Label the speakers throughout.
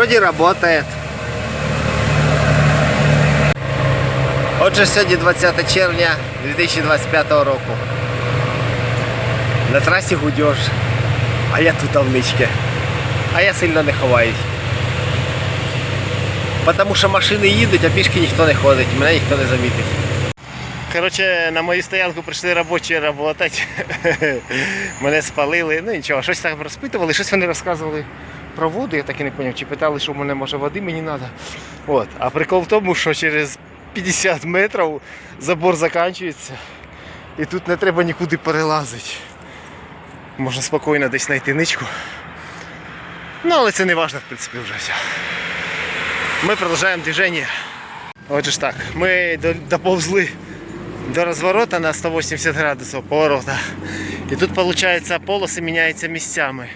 Speaker 1: Вроде работает. Отже, сьогодні 20 червня 2025 року. На трасі гудьож. А я тут авнички. А я сильно не ховаюсь. Потому що машини їдуть, а пішки ніхто не ходить, мене ніхто не замітить. Коротше, на мою стоянку прийшли робочі працювати. Мене спалили. Ну нічого, щось там розпитували, щось вони розказували про воду, я так і не зрозумів, чи питали, що в мене може води мені треба. От. А прикол в тому, що через 50 метрів забор закінчується. І тут не треба нікуди перелазити. Можна спокійно десь знайти ничку. Ну, але це не важливо, в принципі, вже все. Ми продовжуємо движення. Отже ж так, ми доповзли до розворота на 180 градусів поворота. І тут, виходить, полоси міняються місцями.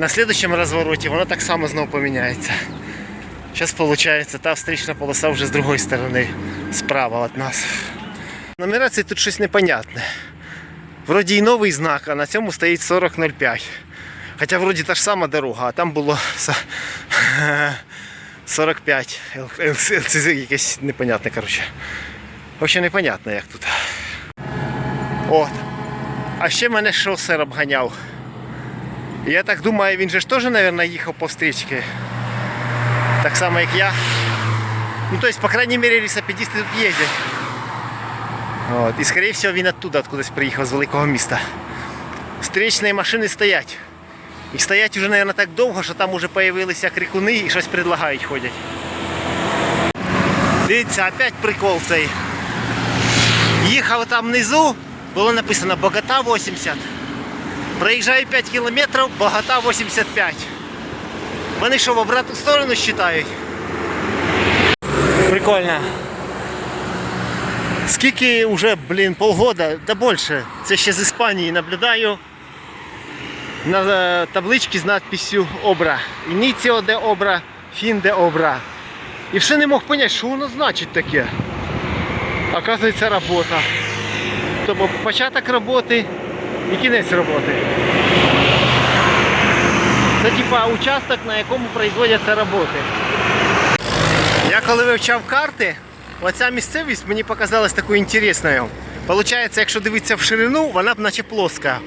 Speaker 1: На слідчому розвороті воно так само знову поміняється. Зараз виходить, та встрічна полоса вже з другої сторони, справа від нас. Нумерації тут щось непонятне. Вроді і новий знак, а на цьому стоїть 4005. Хоча вроді та ж сама дорога, а там було 45. Це якесь непонятне, коротше. Взагалі непонятно, як тут. От. А ще мене шосер обганяв. Я так думаю, він же ж теж, мабуть, їхав по встрічці. Так само, як я. Ну, то есть, по крайней мере, велосипедисты тут ездят. Вот. І, скорее всего, він оттуда, откудись приїхав з великого міста. Встречні машини стоять. І стоять уже, наверное, так довго, що там уже появилися крикуни і щось предлагають ходять. Дивіться, опять прикол цей. Їхав там внизу, було написано Богата 80. Проїжджаю 5 кілометрів, Богата 85. Вони що в обратну сторону считають? Прикольно. Скільки вже, блін, полгода, та більше. Це ще з Іспанії наблюдаю на е, табличці з надписью Обра. Ініціо де Обра, фін де Обра. І все не мог зрозуміти, що воно значить таке. Оказується, робота. Тобто початок роботи і кінець роботи. Це типа участок, на якому производяться роботи. Я коли вивчав карти, оця місцевість мені показалась такою інтересною. Получається, якщо дивитися в ширину, вона б наче плоска.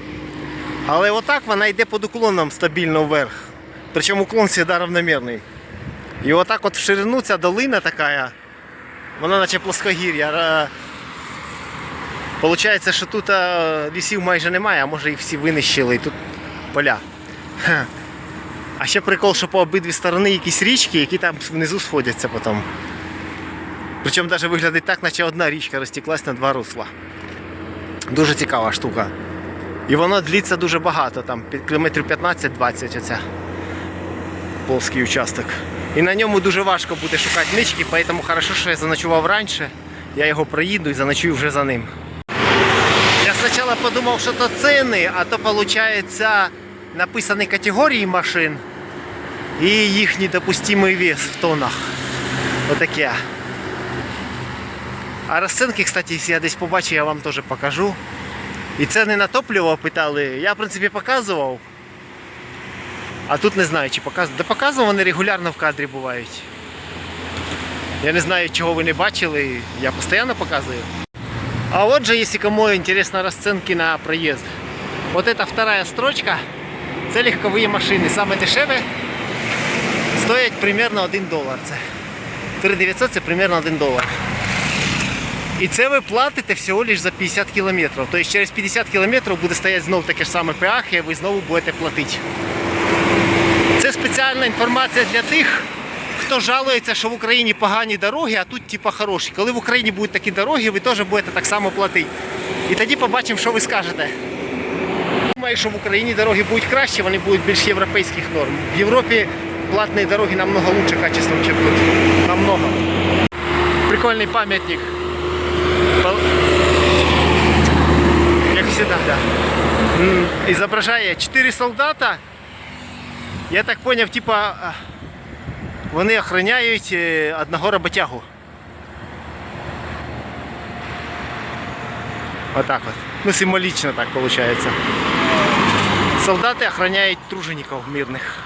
Speaker 1: Але отак вона йде під уклоном стабільно вверх. Причому уклон завжди равномірний. І отак от в ширину ця долина така, вона наче плоскогір'я. Получається, що тут а, лісів майже немає, а може їх всі винищили, і тут поля. Ха. А ще прикол, що по обидві сторони якісь річки, які там внизу сходяться потім. Причому навіть виглядить так, наче одна річка розтеклась на два русла. Дуже цікава штука. І воно длиться дуже багато, там кілометрів 15-20 оця полський участок. І на ньому дуже важко буде шукати нички, тому хорошо, що я заночував раніше. Я його проїду і заночую вже за ним. Я спочатку подумав, що то ціни, а то виходить написані категорії машин і їхній допустимий вес в тонах. Отаке. А розцінки, кстати, якщо я десь побачу, я вам теж покажу. І це на топливо питали. Я, в принципі, показував. А тут не знаю, чи показував. Да показував, вони регулярно в кадрі бувають. Я не знаю, чого ви не бачили, я постійно показую. А вот же, если кому интересно расценки на проезд. Вот эта вторая строчка, це легковые машины. Саме дешеве стоять примерно 1 долар. Це 3900 це примерно 1 долар. І це ви платите всього лиш за 50 кілометрів. Тобто через 50 кілометрів буде стояти знову таке ж саме пеах, і ви знову будете платити. Це спеціальна інформація для тих, хто жалується, що в Україні погані дороги, а тут типа хороші. Коли в Україні будуть такі дороги, ви теж будете так само платити. І тоді побачимо, що ви скажете. Думаю, що в Україні дороги будуть кращі, вони будуть більш європейських норм. В Європі платні дороги намного лучше качеством, ніж тут. Намного. Прикольний пам'ятник. Як завжди, да. Ізображає 4 солдата. Я так зрозумів, типа вони охороняють е, одного роботягу. Отак от. Ну, символічно так виходить. Солдати охороняють тружеників мирних.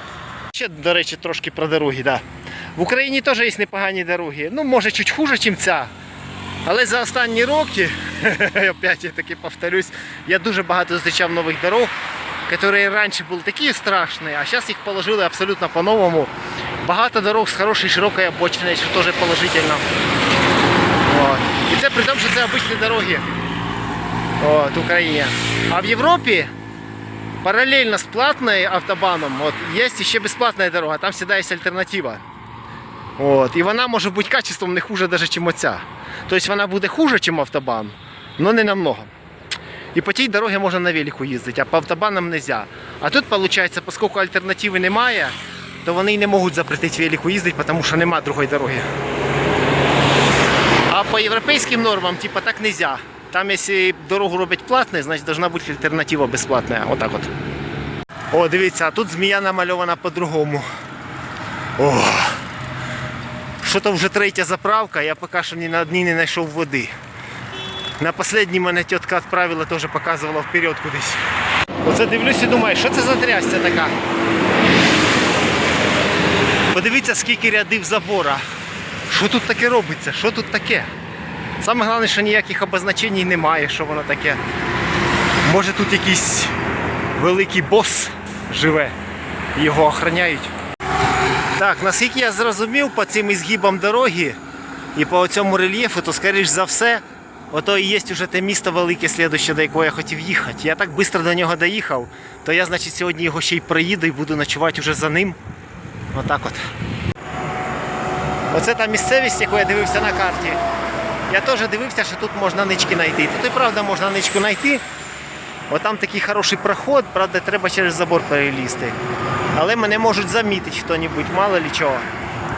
Speaker 1: Ще, до речі, трошки про дороги, да. В Україні теж є непогані дороги. Ну, може, чуть хуже, ніж ця. Але за останні роки, опять я таки повторюсь, я дуже багато зустрічав нових дорог, які раніше були такі страшні, а зараз їх положили абсолютно по-новому. Багато дорог з хорошою широкою обочиною, що теж положительно. От. І це при тому, що це обичні дороги от, в Україні. А в Європі параллельно с платной автобаном вот, есть еще бесплатная дорога, там всегда есть альтернатива. От, і вона може бути качеством не хуже даже, чим оця. Тобто вона буде хуже, чим автобан, але не намного. І по тій дорогі можна на велику їздити, а по автобанам не можна. А тут, виходить, оскільки альтернативи немає, то вони й не можуть запретити велику їздити, тому що немає другої дороги. А по європейським нормам, типа, так не можна. Там, якщо дорогу роблять платною, значить должна бути альтернатива безплатна. Отак от. О, дивіться, а тут змія намальована по-другому. О. Що то вже третя заправка, я поки що ні на одній не знайшов води. На останній мене тітка відправила, теж показувала вперед кудись. Оце дивлюсь і думаю, що це за трясця така? Подивіться, скільки рядів забора. Що тут таке робиться? Що тут таке? Саме головне, що ніяких обозначень немає, що воно таке. Може тут якийсь великий бос живе, його охороняють. Так, наскільки я зрозумів по цим ізгибам дороги і по цьому рельєфу, то скоріш за все, ото і є вже те місто велике слідуще, до якого я хотів їхати. Я так швидко до нього доїхав, то я, значить, сьогодні його ще й проїду і буду ночувати вже за ним. Отак от. Оце та місцевість, яку я дивився на карті. Я теж дивився, що тут можна нички знайти. Тут і правда можна ничку знайти. От там такий хороший проход, правда, треба через забор перелізти. Але мене можуть замітити хто-небудь, мало ли чого.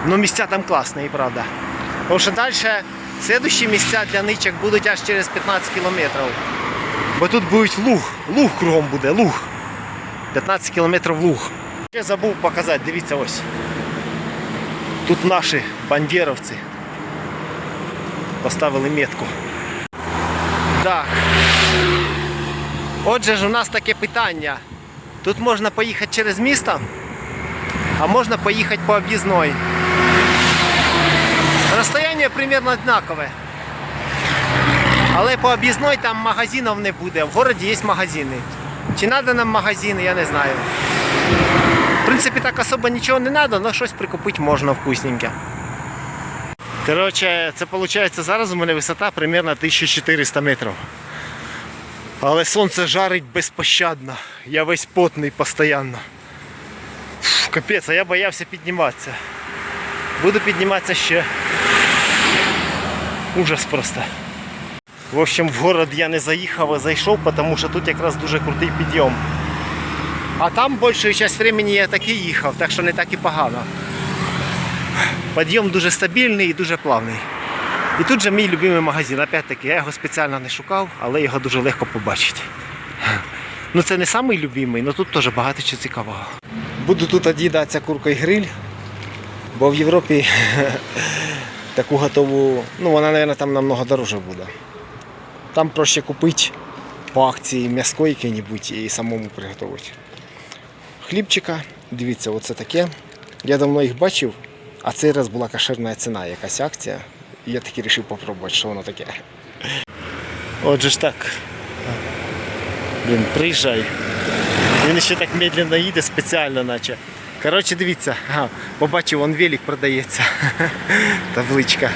Speaker 1: Ну місця там класні, і правда. Тому що далі слідущі місця для ничок будуть аж через 15 кілометрів. Бо тут будуть луг, луг кругом буде, луг. 15 кілометрів луг. Ще забув показати, дивіться ось. Тут наші бандеровці поставили метку. Так. Отже ж, у нас таке питання. Тут можна поїхати через місто, а можна поїхати по об'їзної. Розстояння примерно однакове. Але по об'їзної там магазинів не буде. В городі є магазини. Чи треба нам магазини, я не знаю. В принципі, так особо нічого не треба, але щось прикупити можна вкусненьке. Коротше, це виходить зараз у мене висота примерно 1400 метрів. Але сонце жарить безпощадно. Я весь потний постійно. Капець, а я боявся підніматися. Буду підніматися ще. Ужас просто. В общем, в город я не заїхав, а зайшов, тому що тут якраз дуже крутий підйом. А там більшу частину времени я таки їхав, так що не так і погано. Підйом дуже стабільний і дуже плавний. І тут же мій любимий магазин. Опять-таки, я його спеціально не шукав, але його дуже легко побачити. Ну це не самий любимий, але тут теж багато чого цікавого. Буду тут од'їдатися куркою гриль, бо в Європі таку готову, ну вона, мабуть, там намного дороже буде. Там проще купити по акції м'яско яке-небудь і самому приготувати. Хлібчика, дивіться, оце таке. Я давно їх бачив, а цей раз була кошерна ціна, якась акція. І я таки вирішив попробувати, що воно таке. Отже ж так. Блін, приїжджай. Він ще так медленно їде спеціально, наче. Коротше, дивіться, ага, побачив, вон велик продається. Табличка.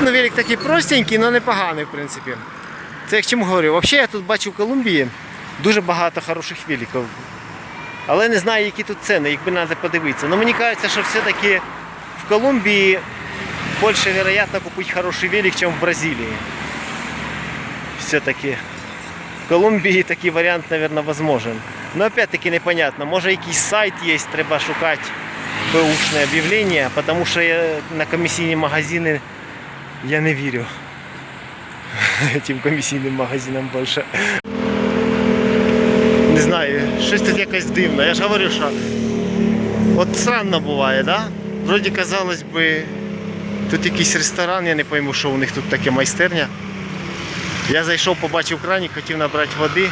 Speaker 1: Ну, велик такий простенький, але непоганий, в принципі. Це як чому говорю. Взагалі я тут бачу в Колумбії дуже багато хороших великів. Але не знаю, які тут ціни, якби треба подивитися. Ну мені кажеться, що все-таки в Колумбії більше вероятно купити хороший велик, ніж в Бразилії. Все-таки. В Колумбії такий варіант, мабуть, возможен. Но опять-таки непонятно. Може якийсь сайт є, треба шукати бэушне об'явлення, тому що я на комісійні магазини я не вірю. Тим комісійним магазинам більше. Щось тут якось дивно. Я ж говорю, що от странно буває, да? Вроді казалось би, тут якийсь ресторан, я не пойму, що у них тут таке майстерня. Я зайшов, побачив краник, хотів набрати води.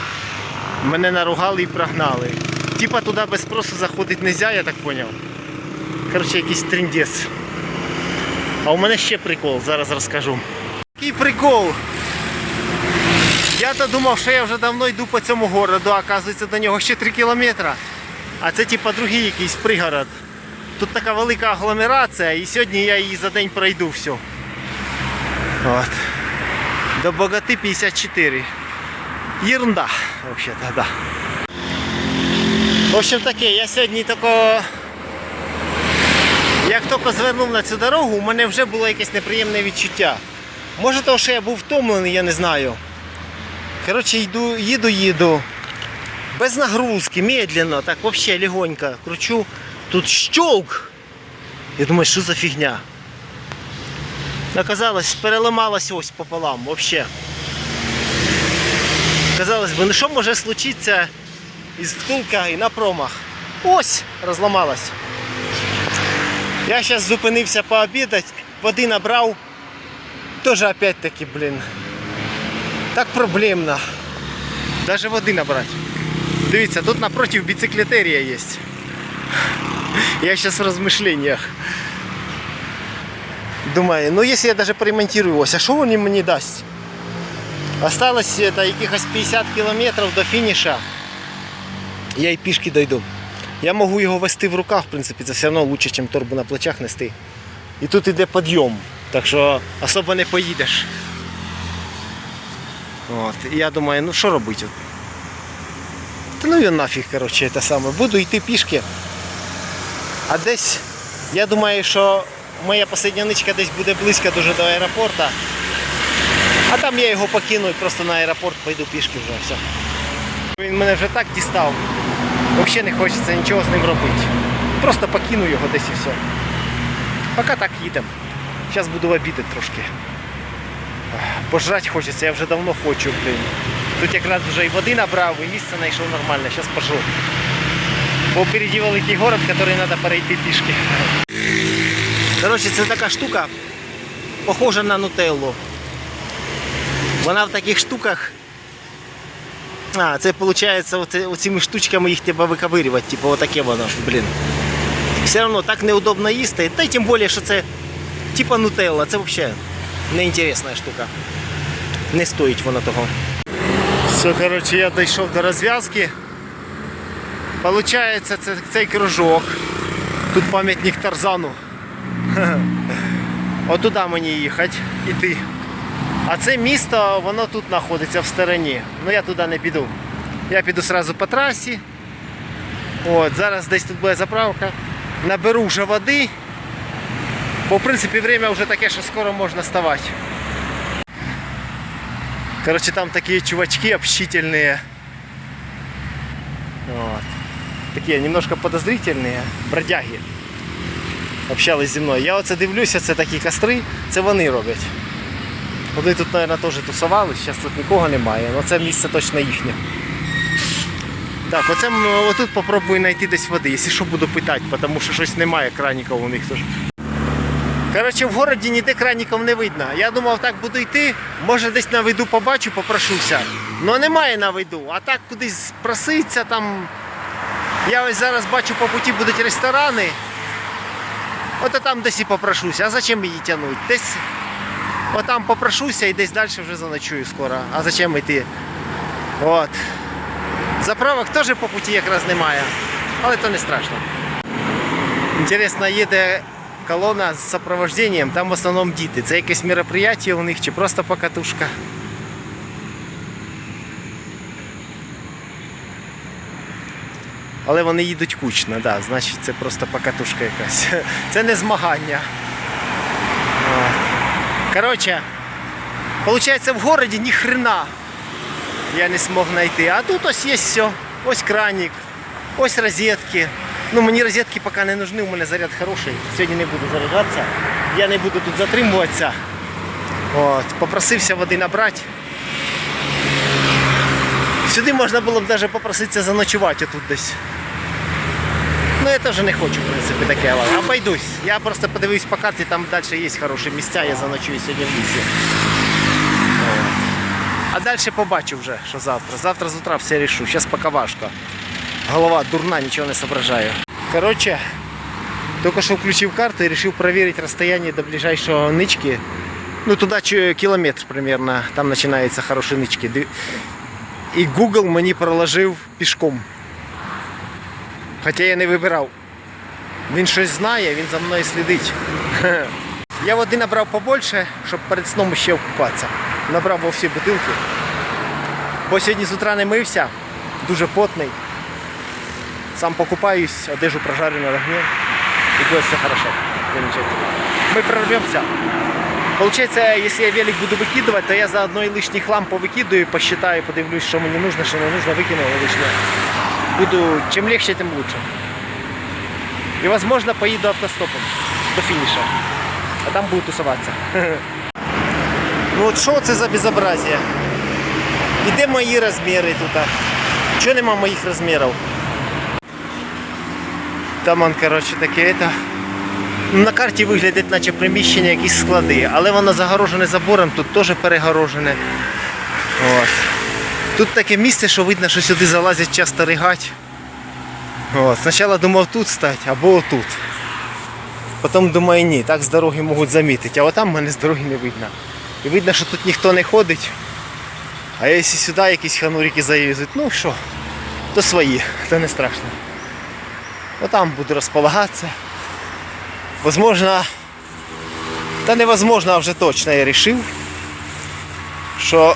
Speaker 1: Мене наругали і прогнали. Типа туди без спросу заходити не можна, я так зрозумів. Коротше, якийсь трендець. А у мене ще прикол, зараз розкажу. Який прикол? Я-то думав, що я вже давно йду по цьому городу, а оказується до нього ще 3 кілометри. А це типа другий якийсь пригород. Тут така велика агломерація, і сьогодні я її за день пройду все. От. До Богати 54. Ерунда, вообще-то, да. В общем таке, я сьогодні тако. Як тільки звернув на цю дорогу, у мене вже було якесь неприємне відчуття. Може того, що я був втомлений, я не знаю. Коротше, йду, їду, їду. Без нагрузки, медленно, так вообще легонько кручу. Тут щелк. Я думаю, що за фігня? Оказалось, переламалась ось пополам, вообще. Казалось би, ну що може случитися із втулка і на промах? Ось розламалась. Я зараз зупинився пообідати, води набрав. Тоже опять-таки, блін. Так проблемно. Даже води набрати. Дивіться, тут напротив біциклетерія є. Я зараз в розмишлениях. Думаю, ну якщо я даже поремонтирую ось, а що він мені дасть? Осталось это, якихось 50 кілометрів до фініша. Я і пішки дойду. Я можу його вести в руках, в принципі, це все одно краще, ніж торбу на плечах нести. І тут іде підйом, так що особо не поїдеш. От. І я думаю, ну що робити? Та ну його нафіг, коротше, те саме. Буду йти пішки. А десь, я думаю, що моя остання ничка десь буде близько дуже до аеропорту. А там я його покину і просто на аеропорт пойду пішки вже все. Він мене вже так дістав. Взагалі не хочеться нічого з ним робити. Просто покину його десь і все. Поки так їдемо. Зараз буду обідати трошки. Пожрати хочеться, я вже давно хочу, блін. Тут якраз вже і води набрав, і місце знайшов нормальне, зараз пожру. Бо впереді великий город, який треба перейти пішки. Коротше, це така штука, похожа на нутеллу. Вона в таких штуках. А, це виходить, оцими штучками їх треба виковирювати, типу отаке воно, блін. Все одно так неудобно їсти. Та й тим більше, що це типа нутелла, це взагалі неінтересна штука. Не стоїть воно того. Все, коротше, я дійшов до розв'язки. Получається, це цей кружок. Тут пам'ятник Тарзану. Отуда мені їхати, іти. А це місто, воно тут знаходиться в стороні. Ну я туди не піду. Я піду одразу по трасі. От, зараз десь тут буде заправка. Наберу вже води. Бо в принципі время вже таке, що скоро можна ставати. Короче, там такие чувачки общительные. Вот. Такие немножко подозрительные, бродяги. Общались зі мною. Я оце дивлюся, це такі костри, це вони роблять. Вони тут, мабуть, теж тусувались, зараз тут нікого немає, але це місце точно їхнє. Так, оце отут попробую знайти десь води, якщо що буду питати, тому що щось немає краніків у них теж. Коротше, в городі ніде краніків не видно. Я думав, так буду йти, може десь на виду побачу, попрошуся. Ну немає на виду, а так кудись проситься там. Я ось зараз бачу по путі будуть ресторани. От там десь і попрошуся. А зачем її тягнути? Десь отам попрошуся і десь далі вже заночую скоро. А зачем йти? От. Заправок теж по путі якраз немає, але то не страшно. Інтересно, їде колона з сопровожденням, там в основному діти. Це якесь мероприятие у них чи просто покатушка. Але вони їдуть кучно, да, значить це просто покатушка якась. Це не змагання. Коротше, виходить, в городі ні хрена я не смог знайти. А тут ось є все. Ось краник, ось розетки. Ну мені розетки поки не нужны, у мене заряд хороший. Сьогодні не буду заряджатися. Я не буду тут затримуватися. От, попросився води набрати. Сюди можна було б навіть попроситися заночувати тут десь. Ну я теж не хочу, в принципі, таке. але Обойдусь. Я просто подивився по карті, там далі є хороші місця, я заночую сьогодні в лісі. А далі побачу вже, що завтра. Завтра з утра все рішу. Зараз поки важко. Голова дурна, нічого не соображаю. Коротше, тільки що включив карту і вирішив перевірити розстояние до ближайшого нички. Ну, туда километр примерно, там начинаются хорошие нычки. І Google мені проложив пішком. Хоча я не вибирав. Він щось знає, він за мною слідить. Я води набрав побольше, щоб перед сном ще окупатися. Набрав во всі бутилки. Бо сьогодні з утра не мився, дуже потний. Сам покупаюсь, одежу прожарю на огне. И будет все хорошо. Замечательно. Мы прорвемся. Получается, если я велик буду выкидывать, то я заодно и лишний хлам повыкидываю, посчитаю, подивлюсь, что мне нужно, что не нужно, выкину лишнее. Буду, чем легче, тем лучше. И, возможно, поеду автостопом до финиша. А там буду тусоваться. Ну от що це за безобразие? І де мої розміри тут? Чого нема моїх розмірів? Там он, коротше, таке это. Ну, На карті виглядить, наче приміщення, якісь склади, але воно загорожене забором, тут теж перегорожене. От. Тут таке місце, що видно, що сюди залазять часто ригать. От. Спочатку думав тут стати або отут. Потім думаю, ні, так з дороги можуть замітити, а отам мене з дороги не видно. І видно, що тут ніхто не ходить. А якщо сюди якісь ханурики заїздять, ну що, то свої, то не страшно. Отам буду розполагатися. Возможно, та невозможно, а вже точно я решил, что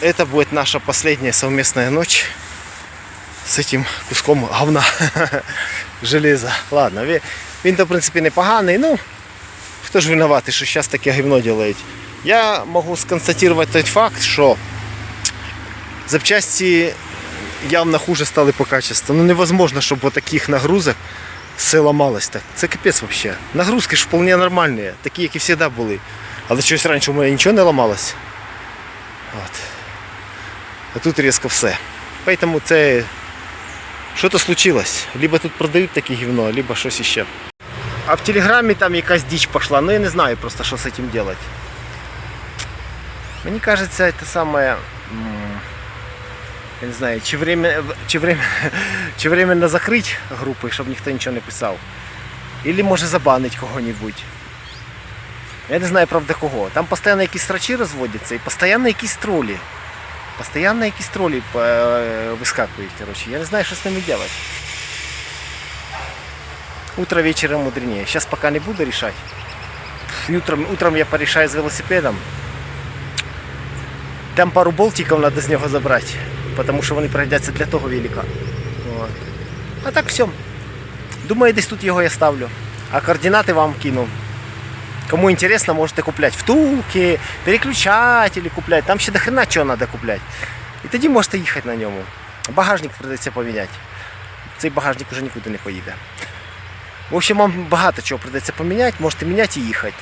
Speaker 1: это будет наша последняя совместная ночь с этим куском говна железа. Ладно, він, він то в принципі непоганий, ну хто ж винуватий, що зараз таке говно делають. Я можу сконстатувати той факт, що запчасти явно хуже стали по качеству. Ну невозможно, щоб вот таких нагрузок все ламалось так. Це капець вообще. Нагрузки ж вполне нормальні, такі, як і завжди були. Але щось раніше у мене нічого не ламалось. От. А тут різко все. Поэтому це що-то случилось. Либо тут продають таке гівно, либо щось іще. А в телеграмі там якась діч пішла, ну я не знаю просто, що з цим робити. Мені кажется, это самое. Я не знаю, чи время, чи время, чи временно закрыть группы, щоб ніхто нічого не писав. Или може забанить кого-нибудь. Я не знаю, правда, кого. Там постійно якісь срачі розводяться і постійно якісь тролі. Постоянно якісь тролі е, вискакують, короче. Я не знаю, що з ними делать. Утро вечером мудренее. Сейчас пока не буду решать. Утром, утром я порешаю з велосипедом. Там пару болтиків треба з нього забрати, тому що вони пригодяться для того велика. От. А так все. Думаю, десь тут його я ставлю. А координати вам кину. Кому интересно, можете купляти втулки, переключателі купляти. Там ще до хрена чого треба купляти. І тоді можете їхати на ньому. Багажник придеться поміняти. Цей багажник вже нікуди не поїде. В общем, вам багато чого придеться поміняти, можете міняти і їхати.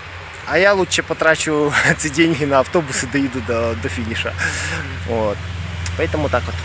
Speaker 1: А я лучше потрачу ці деньги на автобус доїду до, до фініша. От. Поэтому так вот.